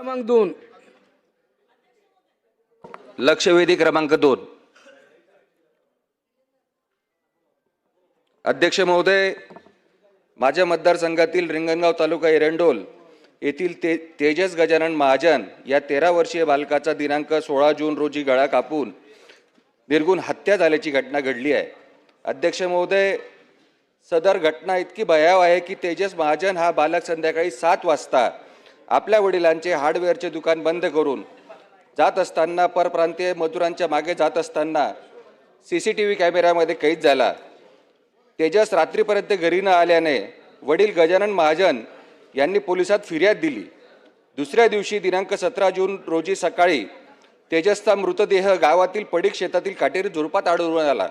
क्रमांक दोन. लक्षवेधी क्रमांक दोन. अध्यक्ष महोदय माझ्या मतदारसंघातील रिंगणगाव तालुका एरंडोल येथील ते तेजस गजानन महाजन या तेरा वर्षीय बालकाचा दिनांक सोळा जून रोजी गळा कापून निर्गुण हत्या झाल्याची घटना घडली आहे. अध्यक्ष महोदय सदर घटना इतकी भयाव आहे की तेजस महाजन हा बालक संध्याकाळी सात वाजता आपल्या वडिलांचे हार्डवेअरचे दुकान बंद करून जात असताना परप्रांतीय मजुरांच्या मागे जात असताना सी सी टी व्ही कॅमेऱ्यामध्ये कैद झाला. तेजस रात्रीपर्यंत घरी न आल्याने वडील गजानन महाजन यांनी पोलिसात फिर्याद दिली. दुसऱ्या दिवशी दिनांक सतरा जून रोजी सकाळी तेजसचा मृतदेह गावातील पडीक शेतातील काटेरी झुडपात आढळून आला.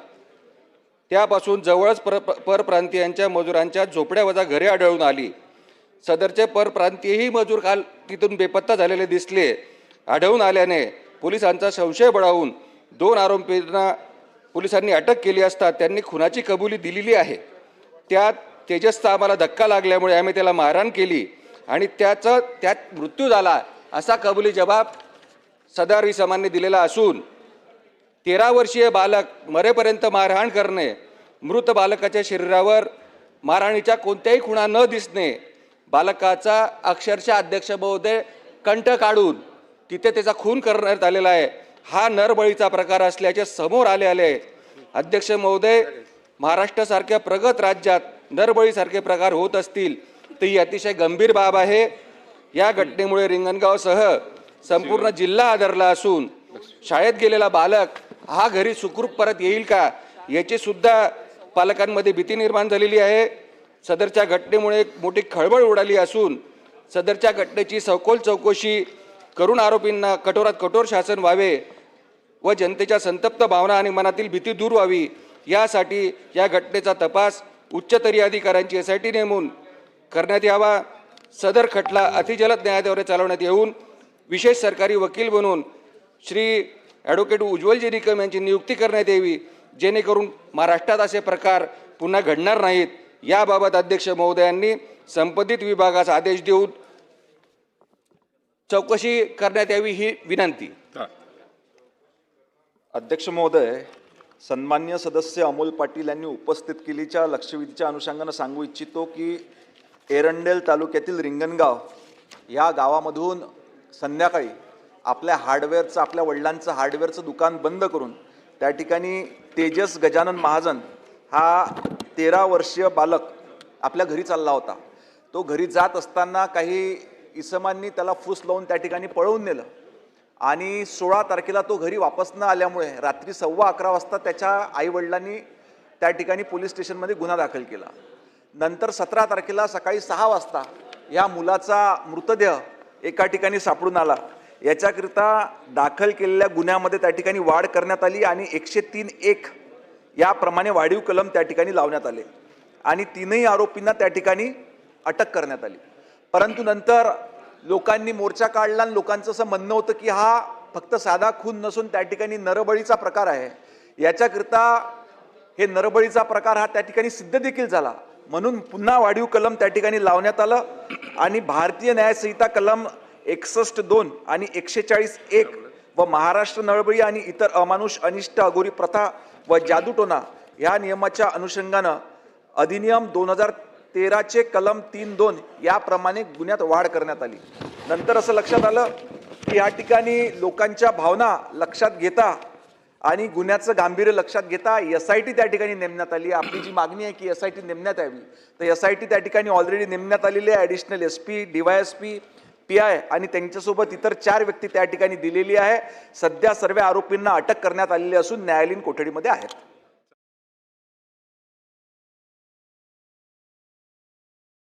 त्यापासून जवळच पर परप्रांतीयांच्या मजुरांच्या झोपड्यावजा घरे आढळून आली. सदरचे परप्रांतीयही मजूर काल तिथून बेपत्ता झालेले दिसले. आढळून आल्याने पोलिसांचा संशय बळावून दोन आरोपींना पोलिसांनी अटक केली असता त्यांनी खुनाची कबुली दिलेली आहे. त्यात तेजसचा आम्हाला धक्का लागल्यामुळे आम्ही त्याला मारहाण केली आणि त्याचं त्यात मृत्यू झाला असा कबुली जबाब सदर इसमांनी दिलेला असून तेरा वर्षीय बालक मरेपर्यंत मारहाण करणे मृत बालकाच्या शरीरावर मारहाणीच्या कोणत्याही खुणा न दिसणे बालकाचा अक्षरशः अध्यक्ष महोदय कंठ काढून तिथे त्याचा खून करण्यात आलेला आहे. हा नरबळीचा प्रकार असल्याचे समोर आले आले. अध्यक्ष महोदय महाराष्ट्रासारख्या प्रगत राज्यात नरबळीसारखे प्रकार होत असतील तर ही अतिशय गंभीर बाब आहे. या घटनेमुळे रिंगणगावसह संपूर्ण जिल्हा आदरला असून शाळेत गेलेला बालक हा घरी सुखरूप परत येईल का? याची सुद्धा पालकांमध्ये भीती निर्माण झालेली आहे. सदरच्या घटनेमुळे एक मोठी खळबळ उडाली असून सदरच्या घटनेची सखोल चौकशी करून आरोपींना कठोरात कठोर शासन व्हावे व जनतेच्या संतप्त भावना आणि मनातील भीती दूर व्हावी यासाठी या घटनेचा तपास उच्चस्तरीय अधिकाऱ्यांची एस आय टी नेमून करण्यात यावा. सदर खटला अतिजलद न्यायालयाद्वारे चालवण्यात येऊन विशेष सरकारी वकील बनून श्री ॲडव्होकेट उज्ज्वलजी निकम यांची नियुक्ती करण्यात यावी जेणेकरून महाराष्ट्रात असे प्रकार पुन्हा घडणार नाहीत. याबाबत अध्यक्ष महोदयांनी संबंधित विभागास आदेश देऊन चौकशी करण्यात यावी ही विनंती. अध्यक्ष महोदय सन्मान्य सदस्य अमोल पाटील यांनी उपस्थित केलेल्या लक्षवेधीच्या अनुषंगानं सांगू इच्छितो की एरंडेल तालुक्यातील रिंगणगाव या गावामधून संध्याकाळी आपल्या हार्डवेअरचं आपल्या वडिलांचं हार्डवेअरचं दुकान बंद करून त्या ठिकाणी तेजस गजानन महाजन हा तेरा वर्षीय बालक आपल्या घरी चालला होता. तो घरी जात असताना काही इसमांनी त्याला फूस लावून त्या ठिकाणी पळवून नेलं. आणि सोळा तारखेला तो घरी वापस न आल्यामुळे रात्री सव्वा अकरा वाजता त्याच्या आईवडिलांनी त्या ठिकाणी पोलीस स्टेशनमध्ये गुन्हा दाखल केला. नंतर सतरा तारखेला सकाळी सहा वाजता या मुलाचा मृतदेह एका ठिकाणी सापडून आला. याच्याकरिता दाखल केलेल्या गुन्ह्यामध्ये त्या ठिकाणी वाढ करण्यात आली आणि एकशे तीन एक याप्रमाणे वाढीव कलम त्या ठिकाणी लावण्यात आले. आणि तीनही आरोपींना त्या ठिकाणी अटक करण्यात आली. परंतु नंतर लोकांनी मोर्चा काढला आणि लोकांचं असं म्हणणं होतं की हा फक्त साधा खून नसून त्या ठिकाणी नरबळीचा प्रकार आहे. याच्याकरिता हे नरबळीचा प्रकार हा त्या ठिकाणी सिद्ध देखील झाला. म्हणून पुन्हा वाढीव कलम त्या ठिकाणी लावण्यात आलं. आणि भारतीय न्यायसंहिता कलम एकसष्ट दोन आणि एकशे चाळीस एक व महाराष्ट्र नळबळी आणि इतर अमानुष अनिष्ट अगोरी प्रथा व जादूटोना ह्या नियमाच्या अनुषंगानं अधिनियम दोन हजार तेराचे कलम तीन दोन याप्रमाणे गुन्ह्यात वाढ करण्यात आली. नंतर असं लक्षात आलं की या ठिकाणी लोकांच्या भावना लक्षात घेता आणि गुन्ह्याचं गांभीर्य लक्षात घेता एस आय टी त्या ठिकाणी नेमण्यात आली. आपली जी मागणी आहे की एस आय टी नेमण्यात यावी. तर एस आय टी त्या ठिकाणी ऑलरेडी नेमण्यात आलेली आहे. Additional S P D Y S P P I आणि त्यांच्यासोबत इतर चार व्यक्ती त्या ठिकाणी दिलेली आहे. सध्या सर्व आरोपींना अटक करण्यात आलेली असून न्यायालयीन कोठडीमध्ये आहेत.